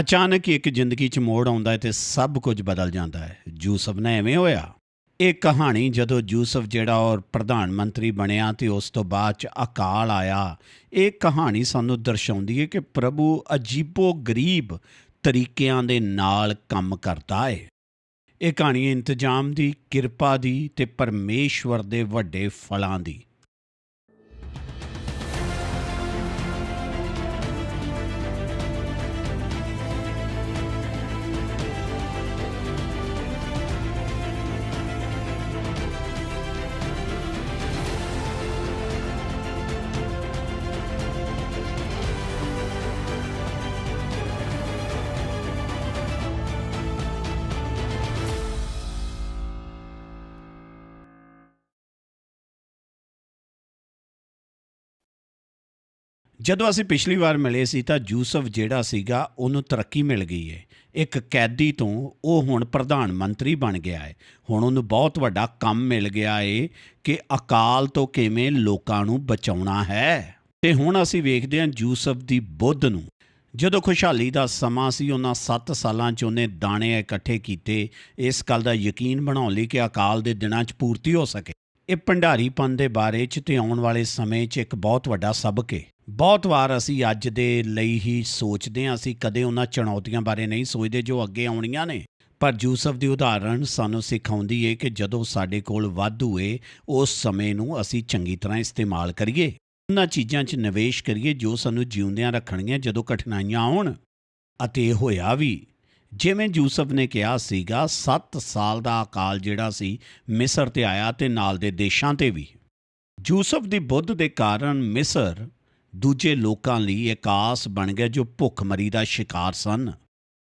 ਅਚਾਨਕ ਇੱਕ ਜ਼ਿੰਦਗੀ 'ਚ ਮੋੜ ਆਉਂਦਾ ਹੈ ਤੇ ਸਭ ਕੁਝ ਬਦਲ ਜਾਂਦਾ ਹੈ। ਯੂਸਫ ਨੇ ਐਵੇਂ ਹੋਇਆ। ਇਹ ਕਹਾਣੀ ਜਦੋਂ ਯੂਸਫ ਜਿਹੜਾ ਔਰ ਪ੍ਰਧਾਨ ਮੰਤਰੀ ਬਣਿਆ ਤੇ ਉਸ ਤੋਂ ਬਾਅਦ ਚ ਅਕਾਲ ਆਇਆ, ਇਹ ਕਹਾਣੀ ਸਾਨੂੰ ਦਰਸਾਉਂਦੀ ਹੈ ਕਿ ਪ੍ਰਭੂ ਅਜੀਬੋ ਗਰੀਬ ਤਰੀਕਿਆਂ ਦੇ ਨਾਲ ਕੰਮ ਕਰਦਾ ਹੈ ਇਹ ਕਹਾਣੀ ਇੰਤਜ਼ਾਮ ਦੀ, ਕਿਰਪਾ ਦੀ ਤੇ ਪਰਮੇਸ਼ਵਰ ਦੇ ਵੱਡੇ ਫਲਾਂ ਦੀ। ਜਦੋਂ ਅਸੀਂ ਪਿਛਲੀ ਵਾਰ ਮਿਲੇ ਸੀ ਤਾਂ ਯੂਸਫ ਜਿਹੜਾ ਸੀਗਾ, ਉਹਨੂੰ ਤਰੱਕੀ ਮਿਲ ਗਈ ਹੈ ਇੱਕ ਕੈਦੀ ਤੋਂ ਉਹ ਹੁਣ ਪ੍ਰਧਾਨ ਮੰਤਰੀ ਬਣ ਗਿਆ ਹੈ ਹੁਣ ਉਹਨੂੰ ਬਹੁਤ ਵੱਡਾ ਕੰਮ ਮਿਲ ਗਿਆ ਏ ਕਿ ਅਕਾਲ ਤੋਂ ਕਿਵੇਂ ਲੋਕਾਂ ਨੂੰ ਬਚਾਉਣਾ ਹੈ। ਤੇ ਹੁਣ ਅਸੀਂ ਵੇਖਦੇ ਹਾਂ ਯੂਸਫ ਦੀ ਬੁੱਧ ਨੂੰ। ਜਦੋਂ ਖੁਸ਼ਹਾਲੀ ਦਾ ਸਮਾਂ ਸੀ, ਉਹਨਾਂ 7 ਸਾਲਾਂ 'ਚ ਉਹਨੇ ਦਾਣੇ ਇਕੱਠੇ ਕੀਤੇ। ਇਸ ਗੱਲ ਦਾ ਯਕੀਨ ਬਣਾਉਣ ਲਈ ਕਿ ਅਕਾਲ ਦੇ ਦਿਨਾਂ 'ਚ ਪੂਰਤੀ ਹੋ ਸਕੇ। ਇਹ ਭੰਡਾਰੀਪਨ ਦੇ ਬਾਰੇ 'ਚ ਤੇ ਆਉਣ ਵਾਲੇ ਸਮੇਂ 'ਚ ਇੱਕ ਬਹੁਤ ਵੱਡਾ ਸਬਕ ਹੈ ਬਹੁਤ ਵਾਰ ਅਸੀਂ ਅੱਜ ਦੇ ਲਈ ਹੀ ਸੋਚਦੇ ਹਾਂ, ਅਸੀਂ ਕਦੇ ਉਹਨਾਂ ਚੁਣੌਤੀਆਂ ਬਾਰੇ ਨਹੀਂ ਸੋਚਦੇ ਜੋ ਅੱਗੇ ਆਉਣੀਆਂ ਨੇ। ਪਰ ਯੂਸਫ ਦੀ ਉਦਾਹਰਣ ਸਾਨੂੰ ਸਿਖਾਉਂਦੀ ਹੈ ਕਿ ਜਦੋਂ ਸਾਡੇ ਕੋਲ ਵਾਧੂ ਏ, ਉਸ ਸਮੇਂ ਨੂੰ ਅਸੀਂ ਚੰਗੀ ਤਰ੍ਹਾਂ ਇਸਤੇਮਾਲ ਕਰੀਏ। ਉਹਨਾਂ ਚੀਜ਼ਾਂ 'ਚ ਨਿਵੇਸ਼ ਕਰੀਏ ਜੋ ਸਾਨੂੰ ਜਿਉਂਦਿਆਂ ਰੱਖਣਗੀਆਂ ਜਦੋਂ ਕਠਿਨਾਈਆਂ ਆਉਣ। ਅਤੇ ਇਹ ਹੋਇਆ ਵੀ, ਜਿਵੇਂ ਯੂਸਫ ਨੇ ਕਿਹਾ ਸੀਗਾ 7 ਸਾਲ ਦਾ ਅਕਾਲ ਜਿਹੜਾ ਸੀ, ਮਿਸਰ ਤੇ ਆਇਆ ਤੇ ਨਾਲ ਦੇ ਦੇਸ਼ਾਂ ਤੇ ਵੀ। ਯੂਸਫ ਦੀ ਬੁੱਧ ਦੇ ਕਾਰਨ ਮਿਸਰ ਦੂਜੇ ਲੋਕਾਂ ਲਈ ਇੱਕ ਆਸ ਬਣ ਗਿਆ ਜੋ ਭੁੱਖਮਰੀ ਦਾ ਸ਼ਿਕਾਰ ਸਨ।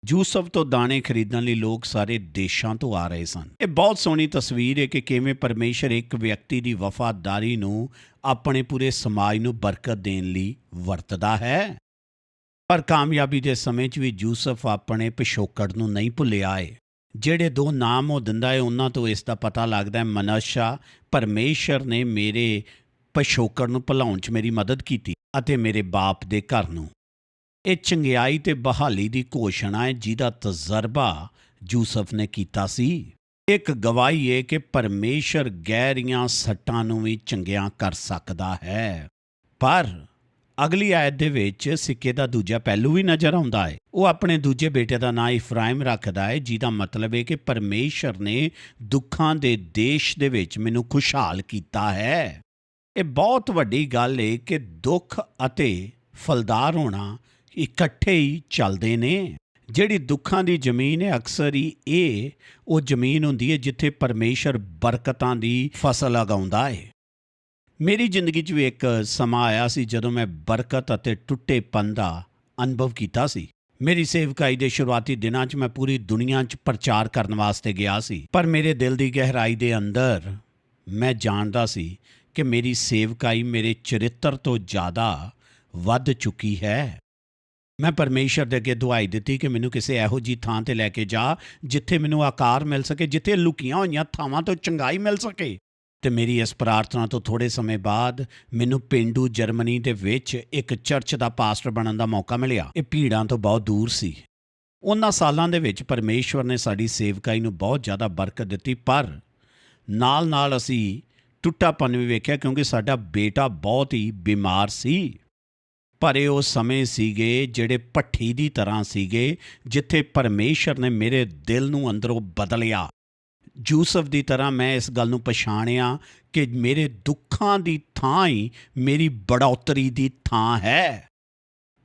ਯੂਸਫ ਤੋਂ ਦਾਣੇ ਖਰੀਦਣ ਲਈ ਲੋਕ ਸਾਰੇ ਦੇਸ਼ਾਂ ਤੋਂ ਆ ਰਹੇ ਸਨ। ਇਹ ਬਹੁਤ ਸੋਹਣੀ ਤਸਵੀਰ ਹੈ ਕਿ ਕਿਵੇਂ ਪਰਮੇਸ਼ਰ ਇੱਕ ਵਿਅਕਤੀ ਦੀ ਵਫਾਦਾਰੀ ਨੂੰ ਆਪਣੇ ਪੂਰੇ ਸਮਾਜ ਨੂੰ ਬਰਕਤ ਦੇਣ ਲਈ ਵਰਤਦਾ ਹੈ। ਪਰ ਕਾਮਯਾਬੀ ਦੇ ਸਮੇਂ 'ਚ ਵੀ ਯੂਸਫ ਆਪਣੇ ਪਿਛੋਕੜ ਨੂੰ ਨਹੀਂ ਭੁੱਲਿਆ ਏ। ਜਿਹੜੇ ਦੋ ਨਾਮ ਉਹ ਦਿੰਦਾ ਹੈ ਉਹਨਾਂ ਤੋਂ ਇਸ ਦਾ ਪਤਾ ਲੱਗਦਾ ਹੈ। ਮਨਸ਼ਾ, ਪਰਮੇਸ਼ਰ ਨੇ ਮੇਰੇ ਪਿਛੋਕੜ ਨੂੰ ਭੁਲਾਉਣ 'ਚ ਮੇਰੀ ਮਦਦ ਕੀਤੀ ਅਤੇ ਮੇਰੇ ਬਾਪ ਦੇ ਘਰ ਨੂੰ। ਇਹ ਚੰਗਿਆਈ ਤੇ ਬਹਾਲੀ ਦੀ ਘੋਸ਼ਣਾ ਹੈ ਜਿਹਦਾ ਤਜਰਬਾ ਯੂਸਫ ਨੇ ਕੀਤਾ ਸੀ। ਇੱਕ ਗਵਾਹੀ ਹੈ ਕਿ ਪਰਮੇਸ਼ਰ ਗਹਿਰੀਆਂ ਸੱਟਾਂ ਨੂੰ ਵੀ ਚੰਗਿਆਂ ਕਰ ਸਕਦਾ ਹੈ। ਪਰ ਅਗਲੀ ਆਇਤ ਦੇ ਵਿੱਚ ਸਿੱਕੇ ਦਾ ਦੂਜਾ ਪਹਿਲੂ ਵੀ ਨਜ਼ਰ ਆਉਂਦਾ ਹੈ। ਉਹ ਆਪਣੇ ਦੂਜੇ ਬੇਟੇ ਦਾ ਨਾਂ ਇਫਰਾਇਮ ਰੱਖਦਾ ਹੈ, ਜਿਹਦਾ ਮਤਲਬ ਹੈ ਕਿ ਪਰਮੇਸ਼ਰ ਨੇ ਦੁੱਖਾਂ ਦੇ ਦੇਸ਼ ਦੇ ਵਿੱਚ ਮੈਨੂੰ ਖੁਸ਼ਹਾਲ ਕੀਤਾ ਹੈ। ਇਹ ਬਹੁਤ ਵੱਡੀ ਗੱਲ ਹੈ ਕਿ ਦੁੱਖ ਅਤੇ ਫਲਦਾਰ ਹੋਣਾ ਇਕੱਠੇ ਹੀ ਚੱਲਦੇ ਨੇ। ਜਿਹੜੀ ਦੁੱਖਾਂ ਦੀ ਜ਼ਮੀਨ ਹੈ ਅਕਸਰ ਹੀ ਇਹ ਉਹ ਜ਼ਮੀਨ ਹੁੰਦੀ ਹੈ ਜਿੱਥੇ ਪਰਮੇਸ਼ਰ ਬਰਕਤਾਂ ਦੀ ਫਸਲ ਉਗਾਉਂਦਾ ਹੈ ਮੇਰੀ ਜ਼ਿੰਦਗੀ 'ਚ ਵੀ ਇੱਕ ਸਮਾਂ ਆਇਆ ਸੀ ਜਦੋਂ ਮੈਂ ਬਰਕਤ ਅਤੇ ਟੁੱਟੇਪਨ ਦਾ ਅਨੁਭਵ ਕੀਤਾ ਸੀ। ਮੇਰੀ ਸੇਵਕਾਈ ਦੇ ਸ਼ੁਰੂਆਤੀ ਦਿਨਾਂ 'ਚ ਮੈਂ ਪੂਰੀ ਦੁਨੀਆ 'ਚ ਪ੍ਰਚਾਰ ਕਰਨ ਵਾਸਤੇ ਗਿਆ ਸੀ। ਪਰ ਮੇਰੇ ਦਿਲ ਦੀ ਗਹਿਰਾਈ ਦੇ ਅੰਦਰ ਮੈਂ ਜਾਣਦਾ ਸੀ ਕਿ ਮੇਰੀ ਸੇਵਕਾਈ ਮੇਰੇ ਚਰਿੱਤਰ ਤੋਂ ਜ਼ਿਆਦਾ ਵੱਧ ਚੁੱਕੀ ਹੈ। ਮੈਂ ਪਰਮੇਸ਼ਰ ਦੇ ਅੱਗੇ ਦੁਆਈ ਦਿੱਤੀ ਕਿ ਮੈਨੂੰ ਕਿਸੇ ਇਹੋ ਜੀ ਥਾਂ ਤੇ ਲੈ ਕੇ ਜਾ, ਜਿੱਥੇ ਮੈਨੂੰ ਆਕਾਰ ਮਿਲ ਸਕੇ, ਜਿੱਥੇ ਲੁਕੀਆਂ ਹੋਈਆਂ ਥਾਵਾਂ ਤੋਂ ਚੰਗਾਈ ਮਿਲ ਸਕੇ। ਤੇ ਮੇਰੀ ਇਸ ਪ੍ਰਾਰਥਨਾ ਤੋਂ ਥੋੜੇ ਸਮੇਂ ਬਾਅਦ ਮੈਨੂੰ ਪਿੰਡੂ ਜਰਮਨੀ ਦੇ ਵਿੱਚ ਇੱਕ ਚਰਚ ਦਾ ਪਾਸਟਰ ਬਣਨ ਦਾ ਮੌਕਾ ਮਿਲਿਆ। ਇਹ ਭੀੜਾਂ ਤੋਂ ਬਹੁਤ ਦੂਰ ਸੀ। ਉਹਨਾਂ ਸਾਲਾਂ ਦੇ ਵਿੱਚ ਪਰਮੇਸ਼ਵਰ ਨੇ ਸਾਡੀ ਸੇਵਕਾਈ ਨੂੰ ਬਹੁਤ ਜ਼ਿਆਦਾ ਬਰਕਤ ਦਿੱਤੀ, ਪਰ ਨਾਲ-ਨਾਲ ਅਸੀਂ ਟੁੱਟਾਪਨ ਵੀ ਵੇਖਿਆ ਕਿਉਂਕਿ ਸਾਡਾ ਬੇਟਾ ਬਹੁਤ ਹੀ ਬਿਮਾਰ ਸੀ। ਪਰ ਇਹ ਉਹ ਸਮੇਂ ਸੀਗੇ ਜਿਹੜੇ ਪੱਠੀ ਦੀ ਤਰ੍ਹਾਂ ਸੀਗੇ, ਜਿੱਥੇ ਪਰਮੇਸ਼ਰ ਨੇ ਮੇਰੇ ਦਿਲ ਨੂੰ ਅੰਦਰੋਂ ਬਦਲਿਆ। ਯੂਸਫ ਦੀ ਤਰ੍ਹਾਂ ਮੈਂ ਇਸ ਗੱਲ ਨੂੰ ਪਛਾਣਿਆ ਕਿ ਮੇਰੇ ਦੁੱਖਾਂ ਦੀ ਥਾਂ ਹੀ ਮੇਰੀ ਬੜੌਤਰੀ ਦੀ ਥਾਂ ਹੈ।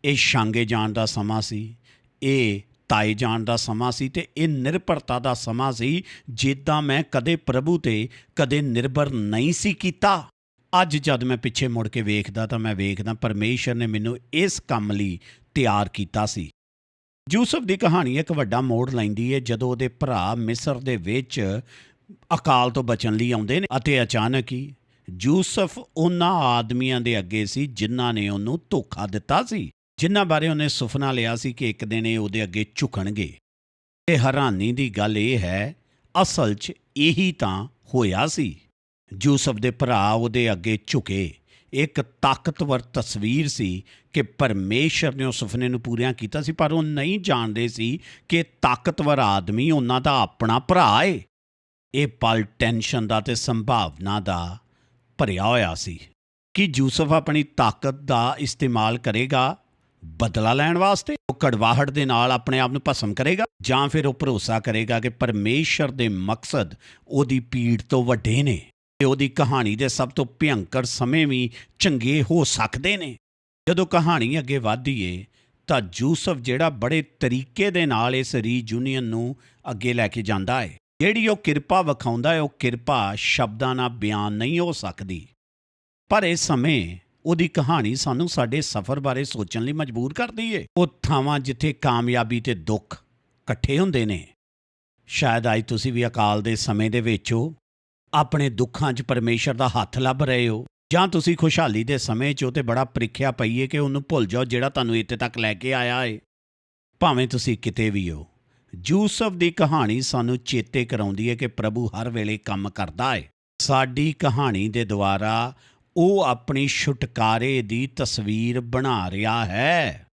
ਇਹ ਛਾਂਗੇ ਜਾਣ ਦਾ ਸਮਾਂ ਸੀ। ਇਹ ਤਾਏ ਜਾਣ ਦਾ ਸਮਾਂ ਸੀ ਤੇ ਇਹ ਨਿਰਭਰਤਾ ਦਾ ਸਮਾਂ ਸੀ ਜਿੱਦਾਂ ਮੈਂ ਕਦੇ ਪ੍ਰਭੂ ਤੇ ਕਦੇ ਨਿਰਭਰ ਨਹੀਂ ਸੀ ਕੀਤਾ। ਅੱਜ ਜਦ ਮੈਂ ਪਿੱਛੇ ਮੁੜ ਕੇ ਵੇਖਦਾ ਤਾਂ ਮੈਂ ਵੇਖਦਾ ਪਰਮੇਸ਼ਰ ਨੇ ਮੈਨੂੰ ਇਸ ਕੰਮ ਲਈ ਤਿਆਰ ਕੀਤਾ ਸੀ। ਯੂਸਫ ਦੀ ਕਹਾਣੀ ਇੱਕ ਵੱਡਾ ਮੋੜ ਲੈਂਦੀ ਹੈ ਜਦੋਂ ਉਹਦੇ ਭਰਾ ਮਿਸਰ ਦੇ ਵਿੱਚ ਅਕਾਲ ਤੋਂ ਬਚਣ ਲਈ ਆਉਂਦੇ ਨੇ ਅਤੇ ਅਚਾਨਕ ਹੀ ਯੂਸਫ ਉਹਨਾਂ ਆਦਮੀਆਂ ਦੇ ਅੱਗੇ ਸੀ ਜਿਨ੍ਹਾਂ ਨੇ ਉਹਨੂੰ ਧੋਖਾ ਦਿੱਤਾ ਸੀ। ਜਿਨ੍ਹਾਂ ਬਾਰੇ ਉਹਨੇ ਸੁਪਨਾ ਲਿਆ ਸੀ ਕਿ ਇੱਕ ਦਿਨ ਇਹ ਉਹਦੇ ਅੱਗੇ ਝੁਕਣਗੇ। ਇਹ ਹੈਰਾਨੀ ਦੀ ਗੱਲ ਇਹ ਹੈ, ਅਸਲ 'ਚ ਇਹੀ ਤਾਂ ਹੋਇਆ ਸੀ। ਯੂਸਫ ਦੇ ਭਰਾ ਉਹਦੇ ਅੱਗੇ ਝੁਕੇ। ਇੱਕ ਤਾਕਤਵਰ ਤਸਵੀਰ ਸੀ ਕਿ ਪਰਮੇਸ਼ਰ ਨੇ ਉਸ ਸੁਪਨੇ ਨੂੰ ਪੂਰਿਆਂ ਕੀਤਾ ਸੀ, ਪਰ ਉਹ ਨਹੀਂ ਜਾਣਦੇ ਸੀ ਕਿ ਤਾਕਤਵਰ ਆਦਮੀ ਉਹਨਾਂ ਦਾ ਆਪਣਾ ਭਰਾ ਏ। ਇਹ ਪਲ ਟੈਨਸ਼ਨ ਦਾ ਤੇ ਸੰਭਾਵਨਾ ਦਾ ਭਰਿਆ ਹੋਇਆ ਸੀ ਕਿ ਯੂਸਫ ਆਪਣੀ ਤਾਕਤ ਦਾ ਇਸਤੇਮਾਲ ਕਰੇਗਾ ਬਦਲਾ ਲੈਣ ਵਾਸਤੇ, ਉਹ ਕੜਵਾਹਟ ਦੇ ਨਾਲ ਆਪਣੇ ਆਪ ਨੂੰ ਭਸਮ ਕਰੇਗਾ ਜਾਂ ਫਿਰ ਉਹ ਭਰੋਸਾ ਕਰੇਗਾ ਕਿ ਪਰਮੇਸ਼ਰ ਦੇ ਮਕਸਦ ਉਹਦੀ ਪੀੜ ਤੋਂ ਵੱਡੇ ਨੇ ਤੇ ਉਹਦੀ ਕਹਾਣੀ ਦੇ ਸਭ ਤੋਂ ਭਿਅੰਕਰ ਸਮੇਂ ਵੀ ਚੰਗੇ ਹੋ ਸਕਦੇ ਨੇ। ਜਦੋਂ ਕਹਾਣੀ ਅੱਗੇ ਵਧਦੀ ਏ ਤਾਂ ਜੂਸਫ ਜਿਹੜਾ ਬੜੇ ਤਰੀਕੇ ਦੇ ਨਾਲ ਇਸ ਰੀਯੂਨੀਅਨ ਨੂੰ ਅੱਗੇ ਲੈ ਕੇ ਜਾਂਦਾ ਹੈ ਜਿਹੜੀ ਉਹ ਕਿਰਪਾ ਵਿਖਾਉਂਦਾ ਹੈ ਉਹ ਕਿਰਪਾ ਸ਼ਬਦਾਂ ਨਾਲ ਬਿਆਨ ਨਹੀਂ ਹੋ ਸਕਦੀ। ਪਰ ਇਸ ਸਮੇਂ ਉਹਦੀ ਕਹਾਣੀ ਸਾਨੂੰ ਸਾਡੇ ਸਫ਼ਰ ਬਾਰੇ ਸੋਚਣ ਲਈ ਮਜਬੂਰ ਕਰਦੀ ਏ। ਉਹ ਥਾਵਾਂ ਜਿੱਥੇ ਕਾਮਯਾਬੀ ਤੇ ਦੁੱਖ ਇਕੱਠੇ ਹੁੰਦੇ ਨੇ। ਸ਼ਾਇਦ ਅੱਜ ਤੁਸੀਂ ਵੀ ਅਕਾਲ ਦੇ ਸਮੇਂ ਦੇ ਵਿੱਚ ਹੋ, ਆਪਣੇ ਦੁੱਖਾਂ 'ਚ ਪਰਮੇਸ਼ਰ ਦਾ ਹੱਥ ਲੱਭ ਰਹੇ ਹੋ, ਜਾਂ ਤੁਸੀਂ ਖੁਸ਼ਹਾਲੀ ਦੇ ਸਮੇਂ 'ਚ ਹੋ ਤੇ ਬੜਾ ਪ੍ਰੀਖਿਆ ਪਈਏ ਕਿ ਉਹਨੂੰ ਭੁੱਲ ਜਾਓ ਜਿਹੜਾ ਤੁਹਾਨੂੰ ਇੱਥੇ ਤੱਕ ਲੈ ਕੇ ਆਇਆ ਏ। ਭਾਵੇਂ ਤੁਸੀਂ ਕਿਤੇ ਵੀ ਹੋ, ਯੂਸਫ ਦੀ ਕਹਾਣੀ ਸਾਨੂੰ ਚੇਤੇ ਕਰਾਉਂਦੀ ਹੈ ਕਿ ਪ੍ਰਭੂ ਹਰ ਵੇਲੇ ਕੰਮ ਕਰਦਾ ਹੈ ਸਾਡੀ ਕਹਾਣੀ ਦੇ ਦੁਆਰਾ ਉਹ ਆਪਣੀ ਛੁਟਕਾਰੇ ਦੀ ਤਸਵੀਰ ਬਣਾ ਰਿਹਾ ਹੈ।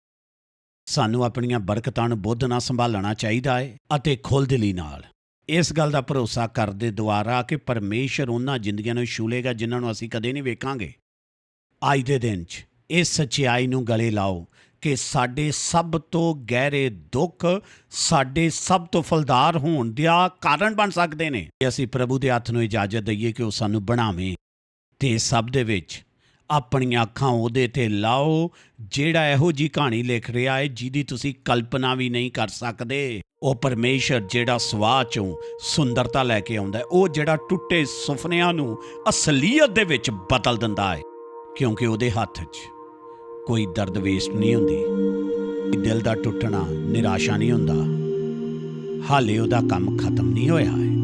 ਸਾਨੂੰ ਆਪਣੀਆਂ ਬਰਕਤਾਂ ਨੂੰ ਬੁੱਧ ਨਾਲ ਸੰਭਾਲਣਾ ਚਾਹੀਦਾ ਹੈ ਅਤੇ ਖੁੱਲ੍ਹਦਿਲੀ ਨਾਲ। ਇਸ ਗੱਲ ਦਾ ਭਰੋਸਾ ਕਰਦੇ ਦੁਆਰਾ ਕਿ ਪਰਮੇਸ਼ਰ ਉਹਨਾਂ ਜ਼ਿੰਦਗੀਆਂ ਨੂੰ ਛੂਲੇਗਾ ਜਿਨ੍ਹਾਂ ਨੂੰ ਅਸੀਂ ਕਦੇ ਨਹੀਂ ਵੇਖਾਂਗੇ। ਅੱਜ ਦੇ ਦਿਨ 'ਚ ਇਸ ਸੱਚਾਈ ਨੂੰ ਗਲੇ ਲਾਓ ਕਿ ਸਾਡੇ ਸਭ ਤੋਂ ਗਹਿਰੇ ਦੁੱਖ ਸਾਡੇ ਸਭ ਤੋਂ ਫਲਦਾਰ ਹੋਣ ਦਾ ਕਾਰਨ ਬਣ ਸਕਦੇ ਨੇ। ਜੇ ਅਸੀਂ ਪ੍ਰਭੂ ਦੇ ਹੱਥ ਨੂੰ ਇਜਾਜ਼ਤ ਦਈਏ ਕਿ ਉਹ ਸਾਨੂੰ ਬਣਾਵੇ। ਤੇ ਸਭ ਦੇ ਵਿੱਚ ਆਪਣੀਆਂ ਅੱਖਾਂ ਉਹਦੇ ਤੇ ਲਾਓ, ਜਿਹੜਾ ਇਹੋ ਜੀ ਕਹਾਣੀ ਲਿਖ ਰਿਹਾ ਹੈ ਜਿਹਦੀ ਤੁਸੀਂ ਕਲਪਨਾ ਵੀ ਨਹੀਂ ਕਰ ਸਕਦੇ। ਉਹ ਪਰਮੇਸ਼ਰ ਜਿਹੜਾ ਸਵਾਹ ਚੋਂ ਸੁੰਦਰਤਾ ਲੈ ਕੇ ਆਉਂਦਾ ਉਹ ਜਿਹੜਾ ਟੁੱਟੇ ਸੁਪਨਿਆਂ ਨੂੰ ਅਸਲੀਅਤ ਦੇ ਵਿੱਚ ਬਦਲ ਦਿੰਦਾ ਹੈ ਕਿਉਂਕਿ ਉਹਦੇ ਹੱਥ 'ਚ ਕੋਈ ਦਰਦ ਵੇਸਟ ਨਹੀਂ ਹੁੰਦੀ ਦਿਲ ਦਾ ਟੁੱਟਣਾ ਨਿਰਾਸ਼ਾ ਨਹੀਂ ਹੁੰਦਾ, ਹਾਲੇ ਉਹਦਾ ਕੰਮ ਖਤਮ ਨਹੀਂ ਹੋਇਆ ਹੈ